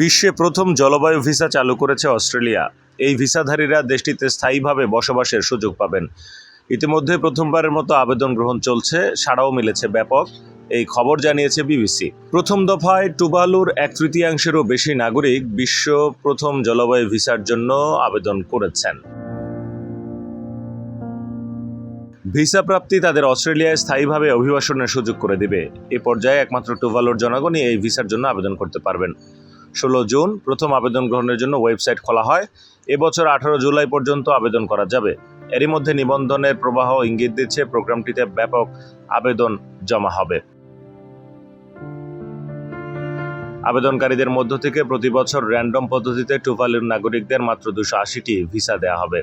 বিশ্বে প্রথম জলবায়ু ভিসা চালু করেছে অস্ট্রেলিয়া। এই ভিসাধারীরা দেশটিতে স্থায়ীভাবে বসবাসের সুযোগ পাবেন। ইতিমধ্যে প্রথমবারের মতো আবেদন গ্রহণ চলছে, সাড়াও মিলেছে ব্যাপক। এই খবর জানিয়েছে বিবিসি। প্রথম দফায় টুবালুর এক তৃতীয়াংশেরও বেশি নাগরিক বিশ্ব প্রথম জলবায়ু ভিসার জন্য আবেদন করেছেন। ভিসা প্রাপ্তি তাদের অস্ট্রেলিয়ায় স্থায়ীভাবে অভিবাসনের সুযোগ করে দিবে। এ পর্যায়ে একমাত্র টুভালোর জনগণই এই ভিসার জন্য আবেদন করতে পারবেন। ষোলো জুন প্রথম আবেদন গ্রহণের জন্য ওয়েবসাইট খোলা হয়। এবছর আঠারো জুলাই পর্যন্ত আবেদন করা যাবে। এরই মধ্যে নিবন্ধনের প্রবাহ ইঙ্গিত দিচ্ছে প্রোগ্রামটিতে ব্যাপক আবেদন জমা হবে। আবেদনকারীদের মধ্য থেকে প্রতি বছর র্যান্ডম পদ্ধতিতে টুভালুর নাগরিকদের মাত্র দুশো আশিটি ভিসা দেওয়া হবে।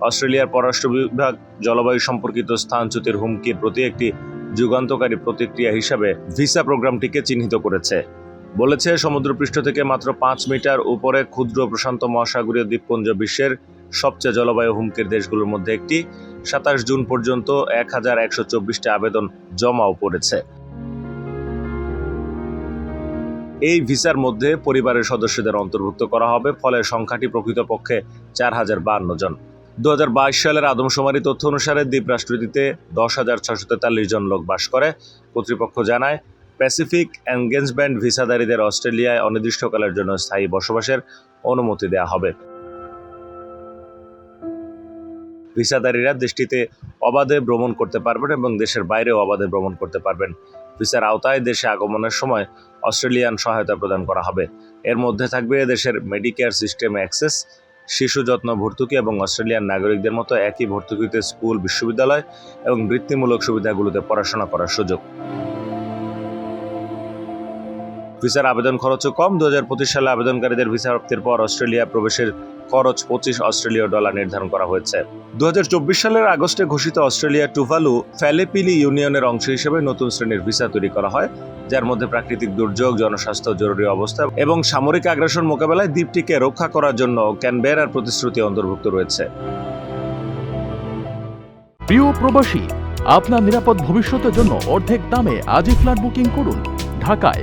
অস্ট্রেলিয়ার পররাষ্ট্র বিভাগ জলবায়ু সম্পর্কিত স্থানচ্যুতির হুমকির প্রতি একটি যুগান্তকারী প্রতিক্রিয়া হিসাবে ভিসা প্রোগ্রামটিকে চিহ্নিত করেছে। বলেছে, সমুদ্রপৃষ্ঠ থেকে মাত্র পাঁচ মিটার উপরে ক্ষুদ্র প্রশান্ত মহাসাগরীয় দ্বীপপুঞ্জ বিশ্বের সবচেয়ে জলবায়ু হুমকির দেশগুলোর মধ্যে একটি। সাতাশ জুন পর্যন্ত এক হাজার একশো চব্বিশটি আবেদন জমাও পড়েছে। এই ভিসার মধ্যে পরিবারের সদস্যদের অন্তর্ভুক্ত করা হবে, ফলে সংখ্যাটি প্রকৃতপক্ষে চার হাজার বান্ন জন। দু হাজার বাইশ সালের আদমশুমারি তথ্য অনুসারে দ্বীপরাষ্ট্রটিতে দশ হাজার ছশো তেতাল্লিশ জন লোক বাস করে। কর্তৃপক্ষ জানায় প্যাসিফিক এনগেজমেন্ট ভিসাধারীদের অস্ট্রেলিয়ায় অনির্দিষ্টকালের জন্য স্থায়ী বসবাসের অনুমতি দেওয়া হবে। ভিসাধারীরা দেশটিতে অবাধে ভ্রমণ করতে পারবেন এবং দেশের বাইরেও অবাধে ভ্রমণ করতে পারবেন। ভিসার আওতায় দেশে আগমনের সময় অস্ট্রেলিয়ান সহায়তা প্রদান করা হবে। এর মধ্যে থাকবে দেশের মেডিকেয়ার সিস্টেমে অ্যাক্সেস, শিশু যত্ন ভর্তুকি এবং অস্ট্রেলিয়ান নাগরিকদের মতো একই ভর্তুকিতে স্কুল, বিশ্ববিদ্যালয় এবং বৃত্তিমূলক সুবিধাগুলোতে পড়াশোনা করার সুযোগ। ভিসার আবেদন খরচও কম। দু সালে আবেদনকারীদের ভিসা প্রাপ্তির পর অস্ট্রেলিয়া প্রবেশের খরচ পঁচিশ অস্ট্রেলীয় ডলার নির্ধারণ করা হয়েছে। দু সালের আগস্টে ঘোষিত অস্ট্রেলিয়া টুভালু ফ্যালেপিলি ইউনিয়নের অংশ হিসেবে নতুন শ্রেণির ভিসা তৈরি করা হয়, যার মধ্যে প্রাকৃতিক দুর্যোগ, জনস্বাস্থ্য জরুরি অবস্থা এবং সামরিক আগ্রাসন মোকাবেলায় দ্বীপটিকে রক্ষা করার জন্য ক্যানবেরার প্রতিশ্রুতি অন্তর্ভুক্ত রয়েছে। প্রিয় প্রবাসী, আপনার নিরাপদ ভবিষ্যতের জন্য অর্ধেক দামে আজই ফ্ল্যাট বুকিং করুন। ঢাকায়